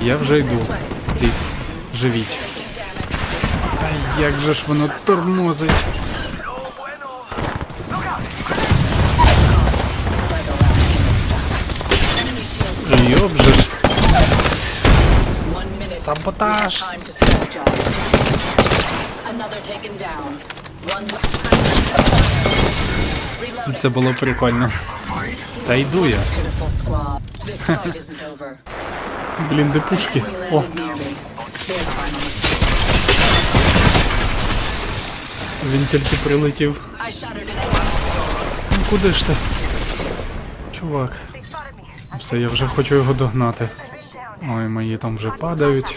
Я вже йду. Пліс, живіть. Ай, як же ж воно тормозить. Йоб же ж. Саботаж. Це було прикольно. Та йду я. Блін, де пушки? О, він прилетів. Ну куди ж ти? Чувак. Все, я вже хочу його догнати. Ой, мої там вже падають.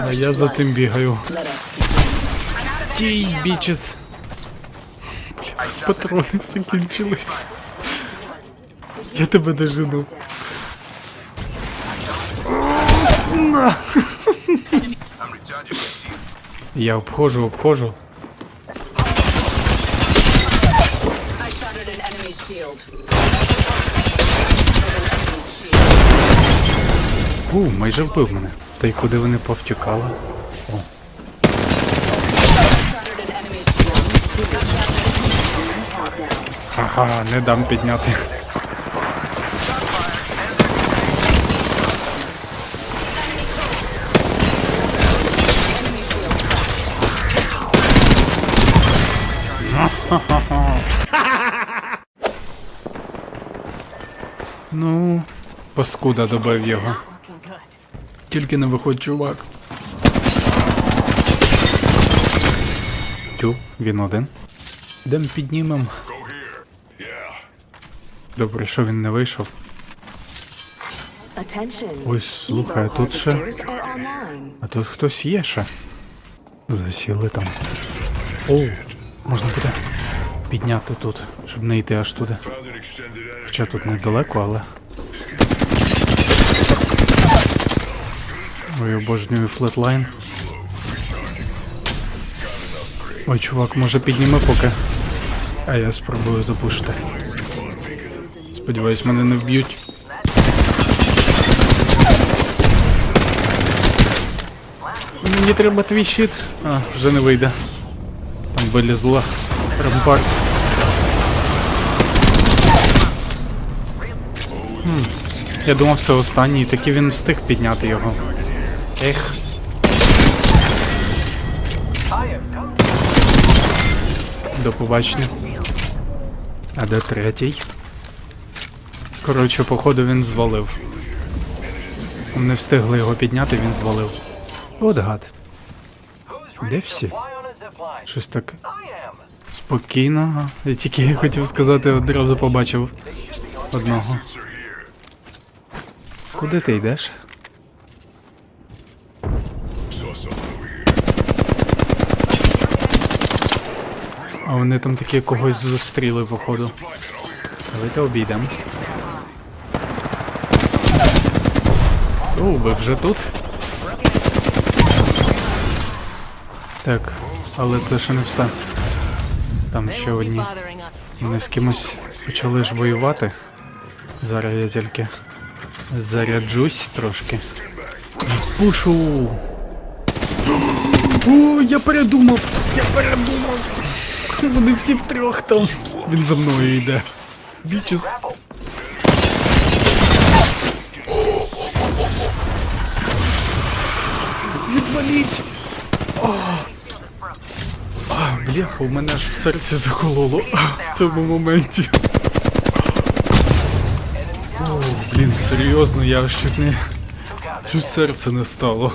А я за цим бігаю. Тій, бічес. Патрони закінчились. Я тебе дожину. На. Я обходжу, shield. У, майже вбив мене. Та й куди вони повтікали? Shield. Ага, не дам підняти. Ну, паскуда добив його. Тільки не виходь, чувак. Тю, він один. Дем піднімем. Добре, що він не вийшов. Ось, слухай, а тут ще. А тут хтось є ще. Засіли там. О, можна буде підняти тут, щоб не йти аж туди. Хоча тут недалеко, але. Ой, обожнюю флетлайн. Ой, чувак, може підніме поки. А я спробую запушити. Сподіваюсь, мене не вб'ють. Мені треба твій щит. А, вже не вийде. Там вилізла рампарт. Хм. Я думав, це останній, таки він встиг підняти його. Ех. До побачення. А де третій? Коротше, походу він звалив. Не встигли його підняти, він звалив. От гад. Де всі? Щось так спокійно. Я тільки хотів сказати, одразу побачив одного. Куди ти йдеш? А вони там такі когось зустріли, походу. Давайте обійдемо. О, ви вже тут? Так, але це ще не все. Там ще одні. Вони з кимось почали ж воювати. Зараз я тільки заряджусь трошки. Пушу. О, я передумав! Я передумав! Вони всі втрьох там. Він за мною йде. Бічес. Відваліть! Бляха, у мене аж в серці закололо в цьому моменті. О, блін, серйозно, я аж чуть не. Чуть серце не стало.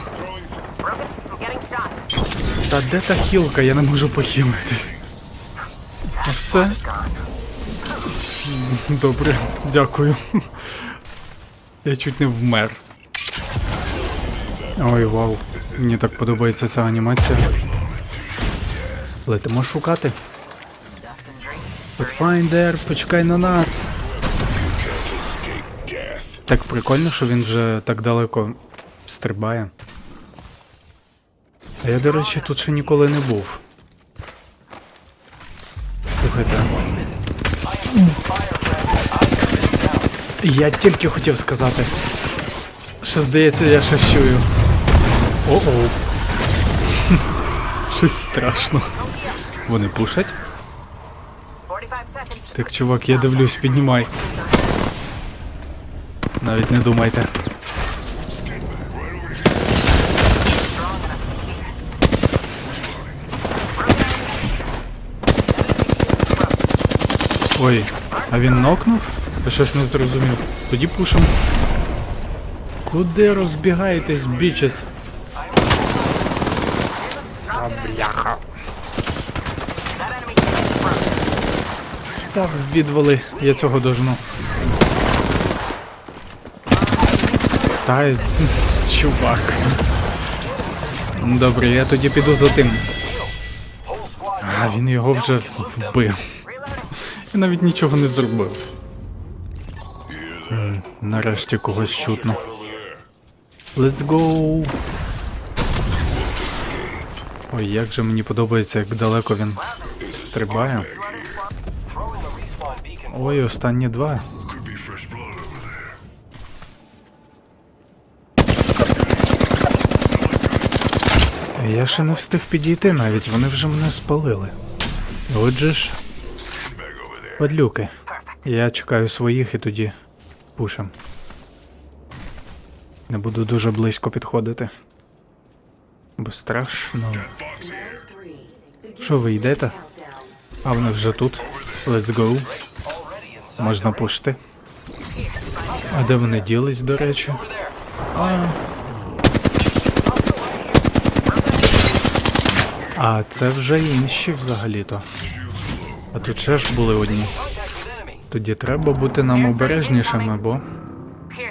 Та де та хілка? Я не можу похилитись. А все? Добре, дякую. Я чуть не вмер. Ой, вау. Мені так подобається ця анімація. Летимо шукати. Pathfinder, почекай на нас. Так прикольно, що він вже так далеко стрибає. А я, до речі, тут ще ніколи не був. Слухайте. Я тільки хотів сказати, що здається, я щось чую. О-оу. Щось страшно. Вони пушать? Так, чувак, я дивлюсь, піднімай. Навіть не думайте. Ой, а він нокнув? Я щось не зрозумів. Тоді пушим. Куди розбігаєтесь, бічес? Та відвали, я цього дожну. Та чувак. Добре, я тоді піду за тим. А, він його вже вбив. Я навіть нічого не зробив. Нарешті когось чутно. Let's go! Ой, як же мені подобається, як далеко він стрибає. Ой, останні два. Я ще не встиг підійти навіть, вони вже мене спалили. Отже ж. Подлюки. Я чекаю своїх і тоді пушем. Не буду дуже близько підходити. Бо страшно. Що ви йдете? А вони вже тут. Let's go. Можна пушити. А де вони ділись, до речі? А. А це вже інші взагалі-то. А тут ще ж були одні. Тоді треба бути нам обережнішими, бо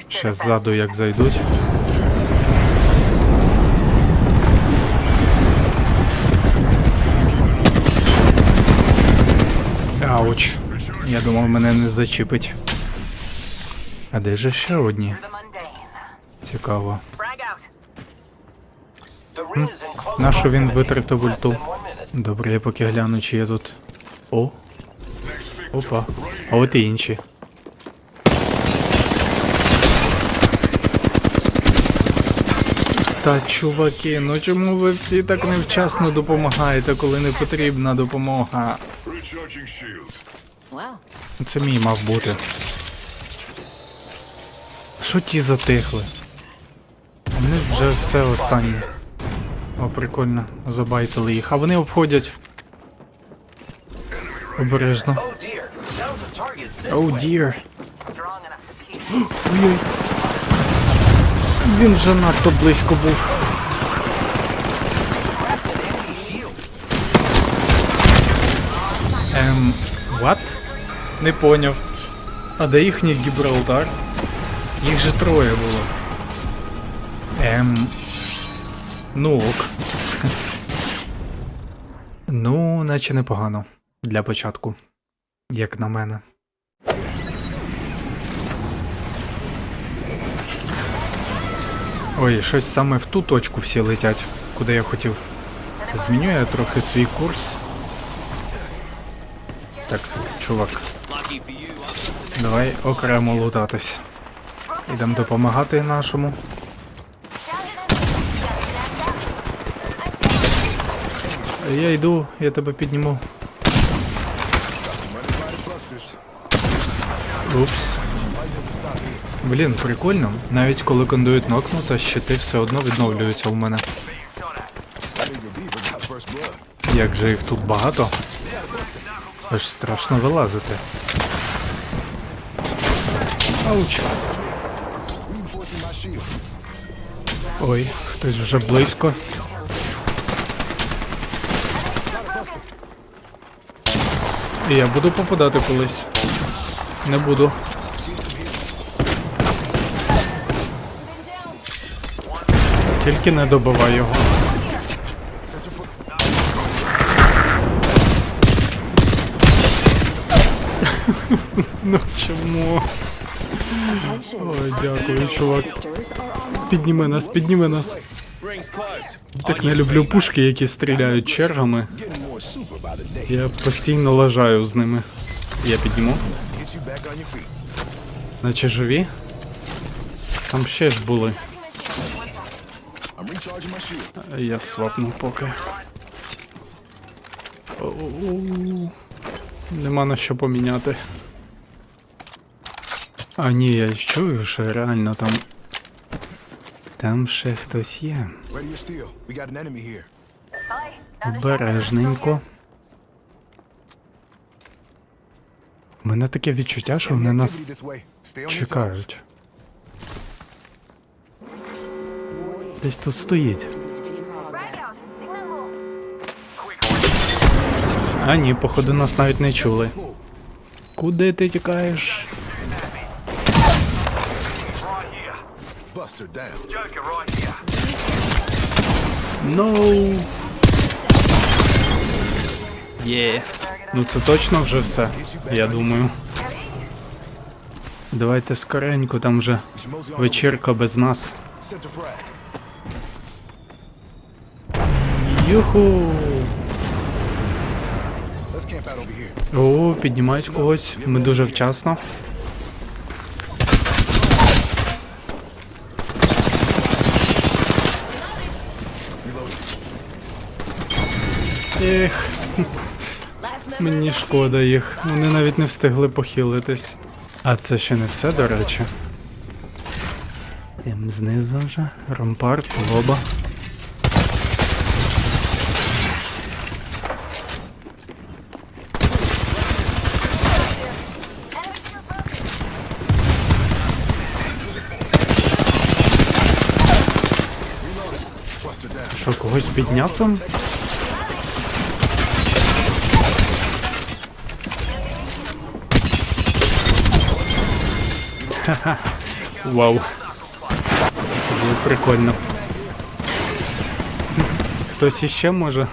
ще ззаду як зайдуть. Ауч. Я думав, мене не зачіпить. А де же ще одні? Цікаво. Нащо він витратив ульту? Добре, я поки гляну, чи є тут. О. Опа. А от і інші. Та чуваки, ну чому ви всі так невчасно допомагаєте, коли не потрібна допомога? Це мій мав бути. Що ті затихли? Вони вже все останнє. О, прикольно, забайтили їх. А вони обходять. Обережно. Оу дір. Strong enough to keep. Ой-ой. Він вже надто близько був. Ем, what? Не поняв. А де їхній Гібралтар? Їх же троє було. Ем. Ну ок. ну, наче непогано. Для початку. Як на мене. Ой, щось саме в ту точку всі летять, куди я хотів. Зміню я трохи свій курс. Так, чувак. Давай окремо лутатись. Ідемо допомагати нашому. Я йду, я тебе підніму. Упс. Блін, прикольно. Навіть коли кондуїт нокнута, щити все одно відновлюються у мене. Як же їх тут багато? Аж страшно вилазити. Ауч. Ой, хтось вже близько. Я буду попадати колись. Не буду. Тільки не добивай його. ну чому? Ой, дякую, чувак. Підніми нас, підніми нас. Так не люблю пушки, які стріляють чергами. Я постійно лажаю з ними. Я підніму. Наче живі? Там ще ж були. Я свапну поки. Нема на що поміняти. А ні, я чую, що реально там. Там ще хтось є. Обережненько. У мене таке відчуття, що вони нас чекають. Десь тут стоїть. А ні, походу нас навіть не чули. Куди ти тікаєш? Buster down. Ноу. Є. Ну це точно вже все, я думаю. Давайте скоренько, там вже вечірка без нас. Юху! Here. О, піднімають когось. Ми дуже вчасно. Ех, мені шкода їх. Вони навіть не встигли похилитись. А це ще не все, до речі. Йдем знизу вже. Ромпарт, лоба. Що, когось підняв там? Ха-ха. Вау. Це було прикольно. Хтось іще може?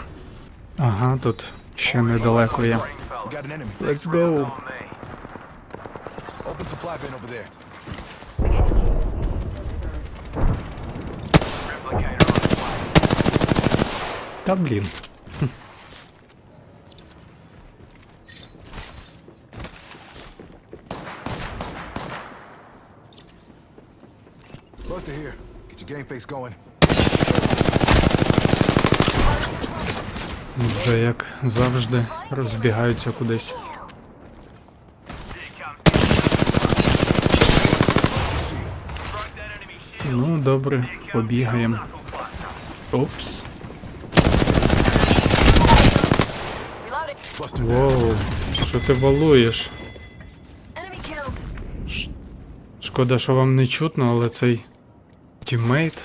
Ага, тут ще недалеко є. Let's go. Та блін. Buster here. Get your game face going. Вже як завжди розбігаються кудись. Ну, добре, побігаємо. Опс. Воу, що ти валуєш? Шкода, що вам не чутно, але цей тіммейт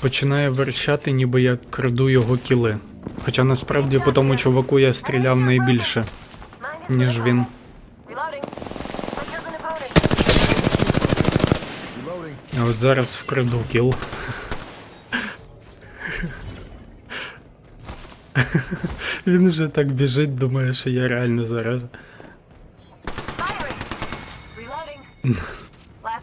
починає верчати, ніби я краду його кіли. Хоча насправді по тому чуваку я стріляв найбільше, ніж він. А от зараз вкраду кіл. Він вже так біжить, думає, що я реально зараз.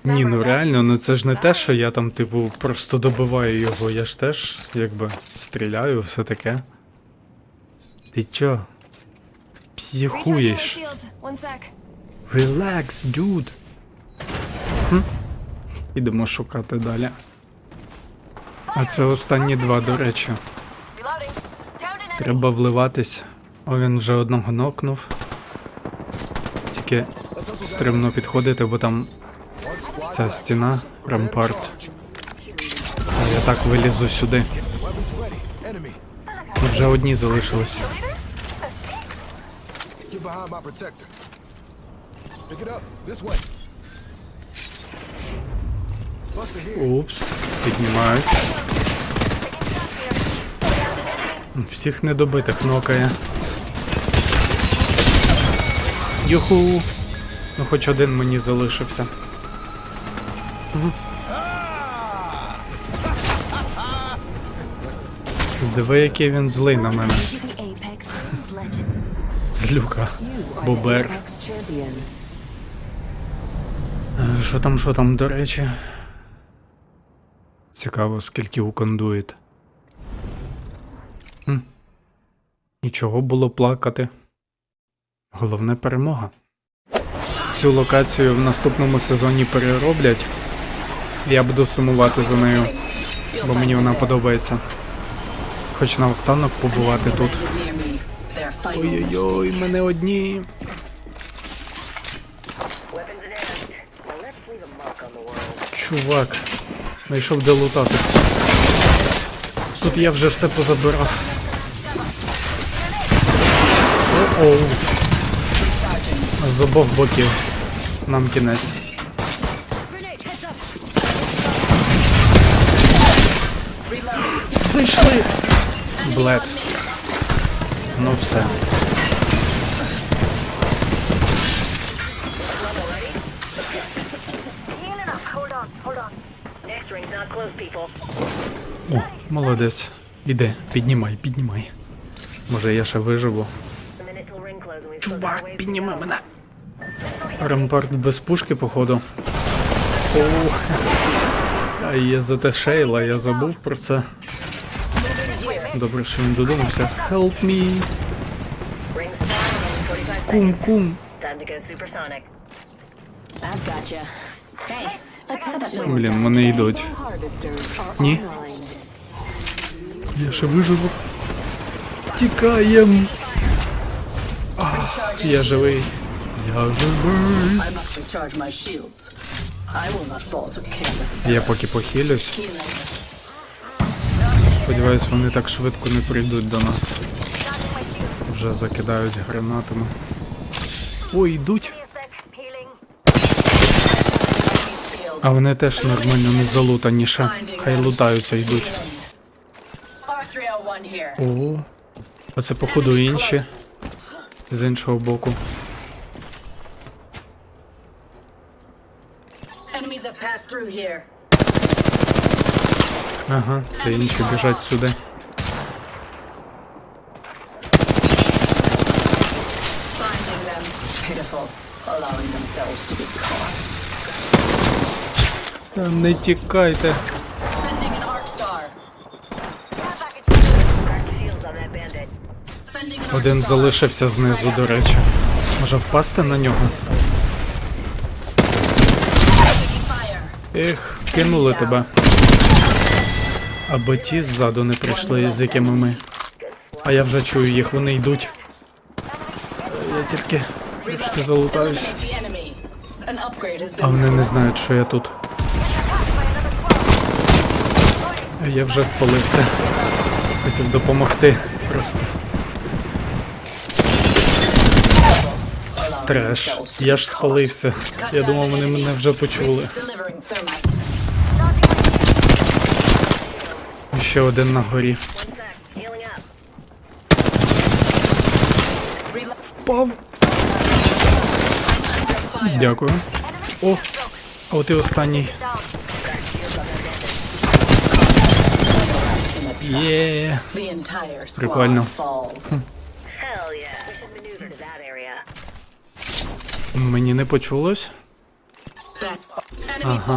Ні, ну реально, ну це ж не те, що я там, типу, просто добиваю його. Я ж теж, якби, стріляю, все таке. Ти чо? Психуєш. Релакс, дюд. Хм. Ідемо шукати далі. А це останні два, до речі. Треба вливатись. О, він вже одного нокнув. Тільки стримно підходити, бо там ця стіна, рампарт. А я так вилізу сюди. Вже одні here. Упс, піднімають. Всіх недобитих нокає. Юху! Ну хоч один мені залишився. Диви, який він злий на мене. Злюка. Бобер. Е, Що там, що там, до речі? Цікаво, скільки у кондуїт. Хм. Нічого було плакати. Головне перемога. Цю локацію в наступному сезоні перероблять. Я буду сумувати за нею. Бо мені вона подобається. Хоч наостанок побувати тут. Ой-ой-ой, мене одні. Чувак, знайшов де лутатись. Тут я вже все позабирав. О-оу. З обох боків. Нам кінець. Блед. Ну все. О, молодець. Іде, піднімай, піднімай. Може я ще виживу. Чувак, підніми мене. Ремпарт без пушки, походу. О, а є за те Шейла, я забув про це. Добре, що він додумався. Help me. Rings down in 45 Кум, seconds. кум. Time to go supersonic. I've got you. Hey, attention. Блін, вони йдуть. Harvesters are Ні. online. Я ще виживу. Тікаєм. А, я живий. Я живий. I must recharge my shields. I will not fall to canvas. Я поки похилюсь. Сподіваюсь, вони так швидко не прийдуть до нас. Вже закидають гранатами. Ой, йдуть. А вони теж нормально не залутаніше. Хай лутаються йдуть. R301. О, а це походу інші. З іншого боку. Enemies have passed through here. Ага, це інші біжать сюди. Та не тікайте. Один залишився знизу, до речі. Може впасти на нього? Ех, кинули тебе. Аби ті ззаду не прийшли, з якими ми. А я вже чую їх, вони йдуть. Я тільки трошки залутаюсь. А вони не знають, що я тут. Я вже спалився. Хотів допомогти просто. Треш. Я ж спалився. Я думав, вони мене вже почули. Ще один на горі. Впав. Дякую. О, а от і останній. Є. Прикольно. Мені не почулось. Off.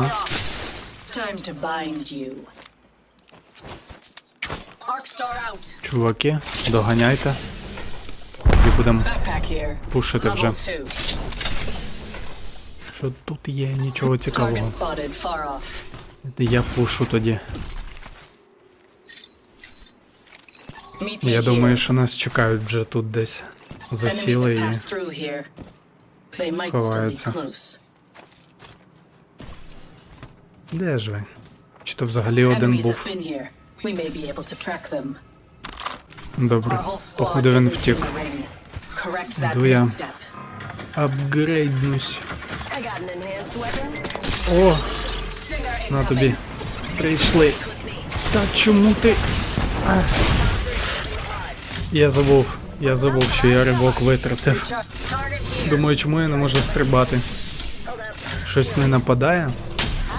Time to bind you. Чуваки, доганяйте. І будемо пушити вже. Що тут є нічого цікавого. Я пушу тоді. Я думаю, що нас чекають вже тут десь. Засіли і. Ховаються. Де ж ви? Чи то взагалі один був? Have been here. We may be able to track them. Добре. Походу він втік. Іду я. Апгрейднусь. О, на тобі. Прийшли. Та чому ти. А. Я забув. Я забув, що я ривок витратив. Думаю, чому я не можу стрибати. Щось не нападає?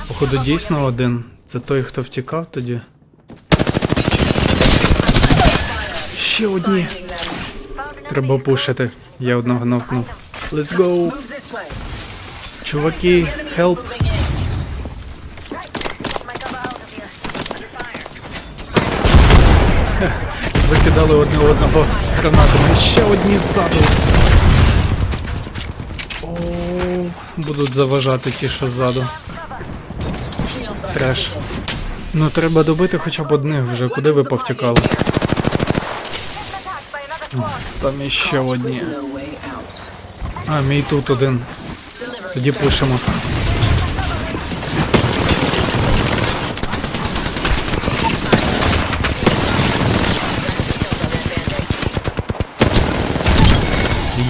Походу дійсно один. Це той, хто втікав тоді. Ще одні. Треба пушити. Я одного навкнув. Let's go! Чуваки, help! Закидали одне одного гранатами. Ще одні ззаду. О, будуть заважати ті, що ззаду. Треш. Ну треба добити хоча б одних вже, куди ви повтікали? Там іще одні. А, мій тут один. Тоді пишемо.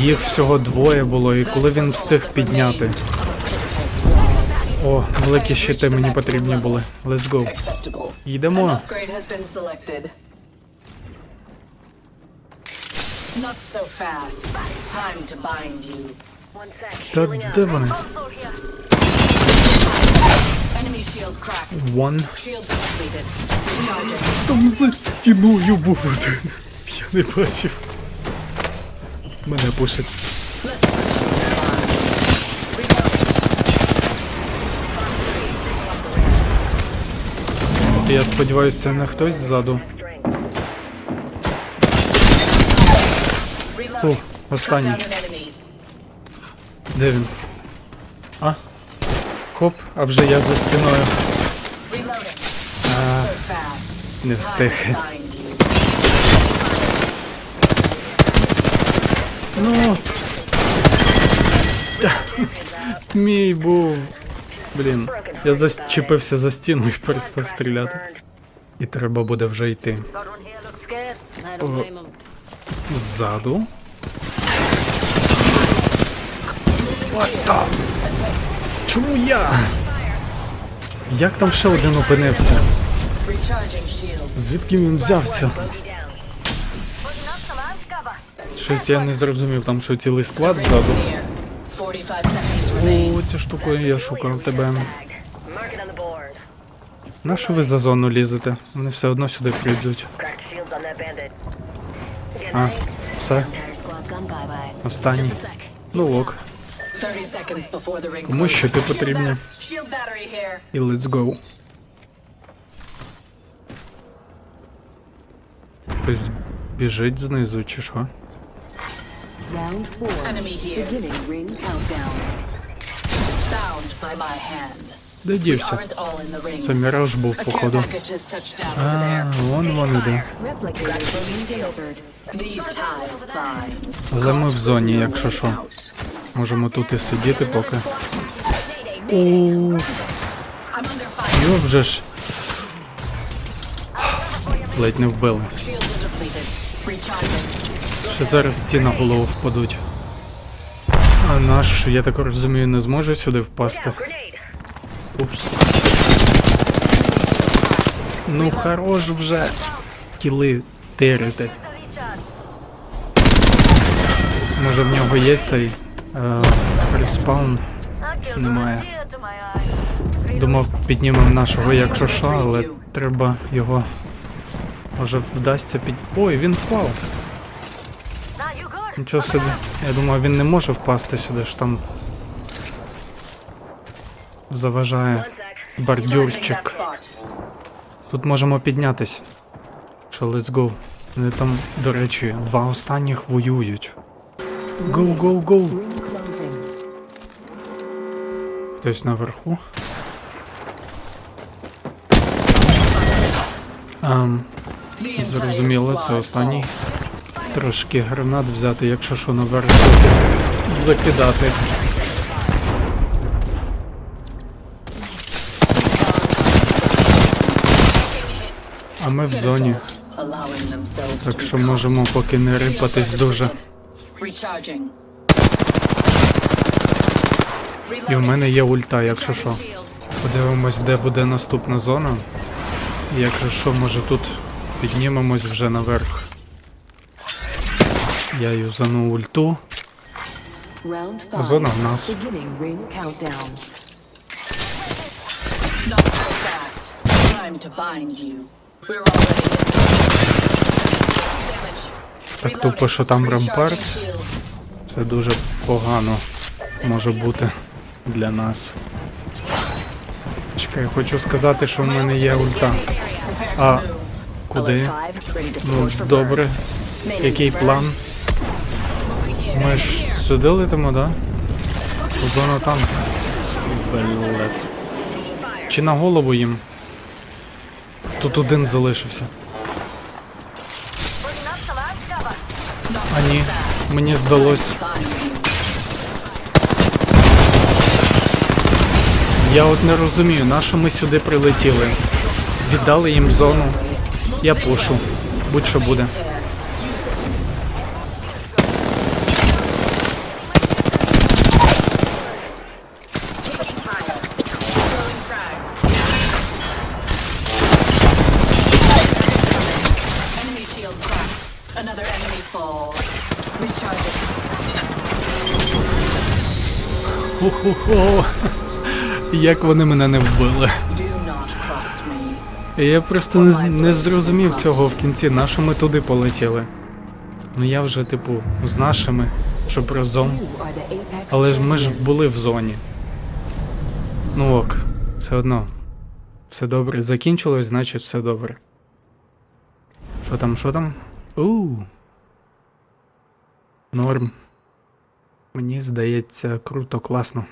Їх всього двоє було, і коли він встиг підняти. О, великі щити мені потрібні були. Let's go. Йдемо. Not so fast. Time to bind you. One sec. Та де вони? Console here. Enemy shield cracked. One. Shields depleted. Recharging. Там за стіною був один. Я не бачив. Мене пушить. Я сподіваюся, це не хтось ззаду. String. О, останній. Де він? А? Хоп, а вже я за стіною. Fast. Не встиг. Ну. Мій був. Блін, я зачепився за стіну і перестав стріляти. І треба буде вже йти. Got one What Чому я? Як там ще один опинився? Звідки він взявся? Щось я не зрозумів, там що цілий склад ззаду. Near. 45 seconds remain. О, цю штуку я шукав тебе. На що ви за зону лізете? Вони все одно сюди прийдуть. А, все, останній. Ну ок. Кому ще ти потрібні? І let's go. Хтось біжить знизу, чи що? Round four. Enemy here. Beginning ring countdown. Bound by my hand. Де дівся? Це міраж був, походу. А, вон вони де. Replicator being delivered. These ties bind. Але ми в зоні, якщо що. Можемо тут і сидіти поки. О, I'm йо вже ж. Ледь не вбили. Ще зараз ці на голову впадуть. А наш, я так розумію, не зможе сюди впасти. Упс. Ну хорош вже. Кіли тирити. Може в нього є цей респаун. Gives a Немає. Думав, піднімемо нашого, якщо що, але треба його. Може вдасться під. Ой, він впав. Нічого собі. Я думав, він не може впасти сюди ж там. Заважає бордюрчик. Тут можемо піднятись. Що, let's go. Вони там, до речі, два останніх воюють. Go, go, go. Хтось наверху. Ем, зрозуміло, це останній. Трошки гранат взяти, якщо що наверх закидати. А ми в зоні, так що можемо поки не рипатись дуже. І в мене є ульта, якщо що. Подивимось, де буде наступна зона. І Якщо що, може тут піднімемось вже наверх. Я юзану ульту. А зона в нас. Так тупо, що там рампарт. Це дуже погано може бути для нас. Чекай, хочу сказати, що в мене є ульта. А куди? Ну, добре. Який план? Ми ж сюди летимо, да? У зону там. Блет. Чи на голову їм? Тут один залишився. А ні, мені здалось. Я от не розумію, на що ми сюди прилетіли. Віддали їм зону. Я пушу. Будь-що буде. Хо-хо-хо. Як вони мене не вбили. Я просто не, не зрозумів цього в кінці, на що ми туди полетіли. Ну я вже, типу, з нашими, щоб разом. Але ж ми ж були в зоні. Ну ок, все одно. Все добре. Закінчилось, значить все добре. Що там, що там? У. Норм. Мені здається, круто, класно.